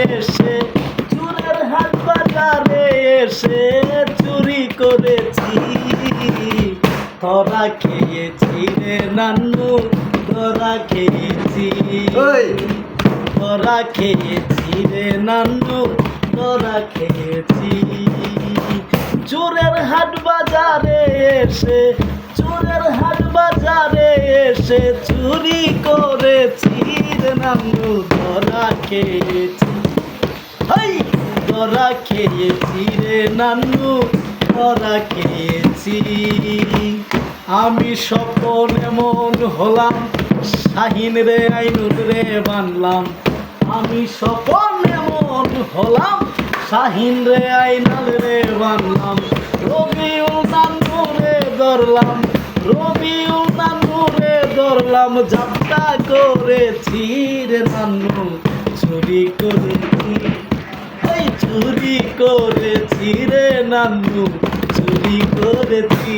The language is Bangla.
এসে চুরের হাট বাজারে এসে চুরি করেছি। ধরা খেয়েছি রে নান্নু ধরা খেয়েছি। ধরা খেয়েছি রে নান্নু ধরা খেয়েছি। চোরের হাট বাজারে এসে চোরের হাট বাজারে এসে চুরি করেছি রে নান্নু ধরা খেয়েছি। ধরা খেয়েছি রে নান্নু ধরা খেয়েছি। আমি স্বপন এমন হলাম, শাহিন রে, আইনুর রে বানলাম। আমি স্বপন এমন হলাম, শাহিন রে, আইনাল রে বানলাম। রবিউল নান্নু রে ধরলাম, রবিউল নান্নু রে ধরলাম, যাত্রা করেছি রে নান্নু চুরি করেছি। চুরি করেছি রে নান্নু চুরি করেছি।